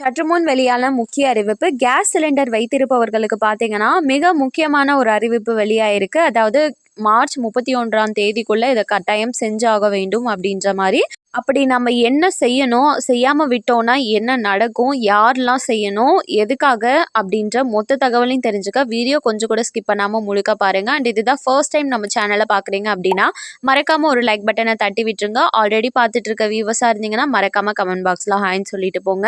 சற்று முன் வெளியான முக்கிய அறிவிப்பு கேஸ் சிலிண்டர் வைத்திருப்பவர்களுக்கு பார்த்தீங்கன்னா மிக முக்கியமான ஒரு அறிவிப்பு வெளியாயிருக்கு. அதாவது மார்ச் முப்பத்தி ஒன்றாம் தேதிக்குள்ளே இதை கட்டாயம் செஞ்சாக வேண்டும் அப்படின்ற மாதிரி அப்படி நம்ம என்ன செய்யணும்? செய்யாமல் விட்டோம்னா என்ன நடக்கும்? யாரெலாம் செய்யணும்? எதுக்காக? அப்படின்ற மொத்த தகவலையும் தெரிஞ்சுக்க வீடியோ கொஞ்சம் கூட ஸ்கிப் பண்ணாமல் முழுக்க பாருங்கள் அண்ட் இதுதான் ஃபர்ஸ்ட் டைம் நம்ம சேனலை பார்க்குறீங்க அப்படின்னா மறக்காமல் ஒரு லைக் பட்டனை தட்டி விட்டுருங்க. ஆல்ரெடி பார்த்துட்டு இருக்க வியூவர்ஸாக இருந்தீங்கன்னா மறக்காமல் கமெண்ட் பாக்ஸில் ஹாய்ன்னு சொல்லிட்டு போங்க.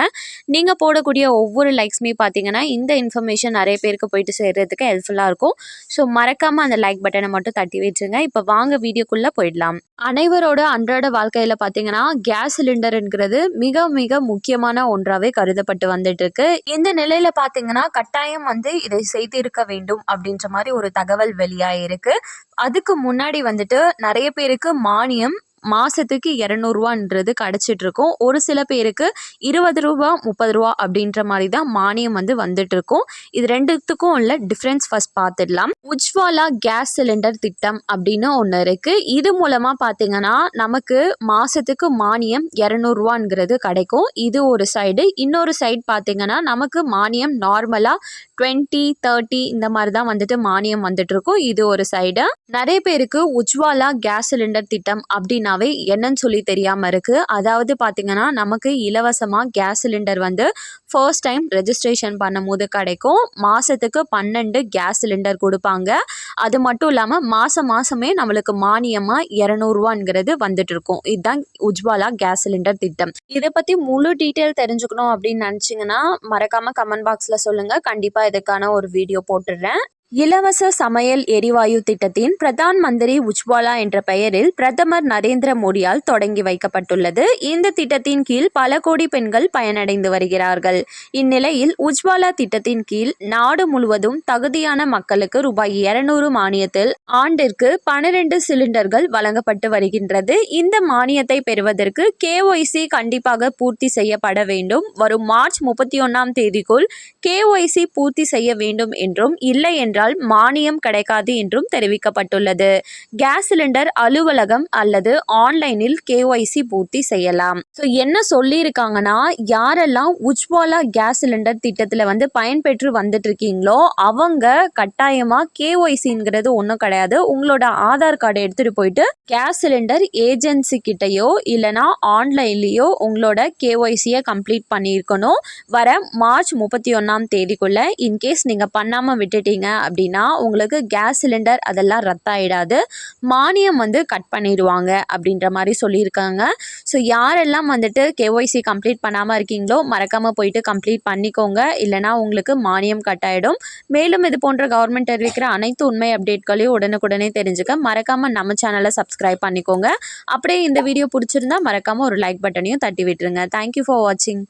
நீங்கள் போடக்கூடிய ஒவ்வொரு லைக்ஸுமே பார்த்தீங்கன்னா இந்த இன்ஃபர்மேஷன் நிறைய பேருக்கு போயிட்டு சேர்கிறதுக்கு ஹெல்ப்ஃபுல்லாக இருக்கும். ஸோ மறக்காமல் அந்த லைக் பட்டனை மட்டும் தட்டி விட்டுருங்க இப்போ வாங்க வீடியோக்குள்ளே போயிடலாம். அனைவரோட அன்றாட வாழ்க்கையில் பார்த்தீங்கன்னா கேஸ் சிலிண்டருங்கிறது மிக மிக முக்கியமான ஒன்றாவே கருதப்பட்டு வந்துட்டு இருக்கு இந்த நிலையில பாத்தீங்கன்னா கட்டாயம் வந்து இதை செய்திருக்க வேண்டும் அப்படின்ற மாதிரி ஒரு தகவல் வெளியாயிருக்கு. அதுக்கு முன்னாடி வந்துட்டு நிறைய பேருக்கு மானியம் மாதத்துக்கு இரநூறுவான்றது கிடச்சிட்ருக்கும். ஒரு சில பேருக்கு இருபது ரூபா முப்பது ரூபா அப்படின்ற மாதிரி தான் மானியம் வந்து வந்துட்டு இருக்கும் இது ரெண்டுத்துக்கும் உள்ள டிஃப்ரென்ஸ் ஃபர்ஸ்ட் பார்த்துடலாம் உஜ்வாலா கேஸ் சிலிண்டர் திட்டம் அப்படின்னு ஒன்று இருக்குது இது மூலமாக பார்த்தீங்கன்னா நமக்கு மாதத்துக்கு மானியம் இரநூறுவாங்கிறது கிடைக்கும். இது ஒரு சைடு. இன்னொரு சைடு பார்த்தீங்கன்னா நமக்கு மானியம் நார்மலாக டுவெண்ட்டி தேர்ட்டி இந்த மாதிரி தான் வந்துட்டு மானியம் வந்துட்டு இருக்கும் இது ஒரு சைடு. நிறைய பேருக்கு உஜ்வாலா கேஸ் சிலிண்டர் திட்டம் அப்படின்னா அப்படின்னாவே என்னன்னு சொல்லி தெரியாமல் இருக்குது அதாவது பார்த்தீங்கன்னா நமக்கு இலவசமாக கேஸ் சிலிண்டர் வந்து ஃபர்ஸ்ட் டைம் ரெஜிஸ்ட்ரேஷன் பண்ணும்போது கிடைக்கும். மாதத்துக்கு பன்னெண்டு கேஸ் சிலிண்டர் கொடுப்பாங்க. அது மட்டும் இல்லாமல் மாதம் மாதமே நம்மளுக்கு மானியமாக இரநூறுவாங்கிறது வந்துட்டு இருக்கும். இதுதான் உஜ்வாலா கேஸ் சிலிண்டர் திட்டம். இதை பற்றி முழு டீட்டெயில் தெரிஞ்சுக்கணும் அப்படின்னு நினச்சிங்கன்னா மறக்காமல் கமெண்ட் பாக்ஸில் சொல்லுங்கள் கண்டிப்பாக இதுக்கான ஒரு வீடியோ போட்டுடுறேன். இலவச சமையல் எரிவாயு திட்டத்தின் பிரதான் மந்திரி உஜ்வாலா என்ற பெயரில் பிரதமர் நரேந்திர மோடியால் தொடங்கி வைக்கப்பட்டுள்ளது. இந்த திட்டத்தின் கீழ் பல கோடி பெண்கள் பயனடைந்து வருகிறார்கள். இந்நிலையில் உஜ்வாலா திட்டத்தின் கீழ் நாடு முழுவதும் தகுதியான மக்களுக்கு ரூபாய் இருநூறு மானியத்தில் ஆண்டிற்கு பனிரெண்டு சிலிண்டர்கள் வழங்கப்பட்டு வருகின்றது. இந்த மானியத்தை பெறுவதற்கு கேஒய்சி கண்டிப்பாக பூர்த்தி செய்யப்பட வேண்டும். வரும் மார்ச் முப்பத்தி ஒன்றாம் தேதிக்குள் கேஒய்சி பூர்த்தி செய்ய வேண்டும் என்றும் இல்லை என்றால் என்றால் மானியம் கிடைக்காது என்றும் தெரிவிக்கப்பட்டுள்ளது. கேஸ் சிலிண்டர் அலுவலகம் அல்லது ஆன்லைனில் கேஒய்சி பூர்த்தி செய்யலாம். ஸோ என்ன சொல்லியிருக்காங்கன்னா யாரெல்லாம் உஜ்வாலா கேஸ் சிலிண்டர் திட்டத்தில் வந்து பயன்பெற்று வந்துட்டு இருக்கீங்களோ அவங்க கட்டாயமாக கேஒய்சிங்கிறது ஒன்றும் கிடையாது. உங்களோட ஆதார் கார்டை எடுத்துகிட்டு போயிட்டு கேஸ் சிலிண்டர் ஏஜென்சி கிட்டேயோ இல்லைனா ஆன்லைன்லேயோ உங்களோட கேஒய்சியை கம்ப்ளீட் பண்ணியிருக்கணும். வர மார்ச் முப்பத்தி ஒன்றாம் தேதிக்குள்ளே இன்கேஸ் நீங்கள் பண்ணாமல் விட்டுட்டீங்க அப்படின்னா உங்களுக்கு கேஸ் சிலிண்டர் அதெல்லாம் ரத்தாயிடாது. மானியம் வந்து கட் பண்ணிடுவாங்க அப்படின்ற மாதிரி சொல்லியிருக்காங்க. ஸோ யாரெல்லாம் வந்துட்டு கேஒய்சி கம்ப்ளீட் பண்ணாமல் இருக்கீங்களோ மறக்காமல் போயிட்டு கம்ப்ளீட் பண்ணிக்கோங்க. இல்லைனா உங்களுக்கு மானியம் கட் ஆகிடும் மேலும் இது போன்ற கவர்மெண்ட் அறிவிக்கிற அனைத்து உண்மை அப்டேட்களையும் உடனுக்குடனே தெரிஞ்சுக்க மறக்காமல் நம்ம சேனலை சப்ஸ்கிரைப் பண்ணிக்கோங்க. அப்படியே இந்த வீடியோ பிடிச்சிருந்தா மறக்காமல் ஒரு லைக் பட்டனையும் தட்டி விட்டுருங்க. தேங்க்யூ ஃபார் வாட்சிங்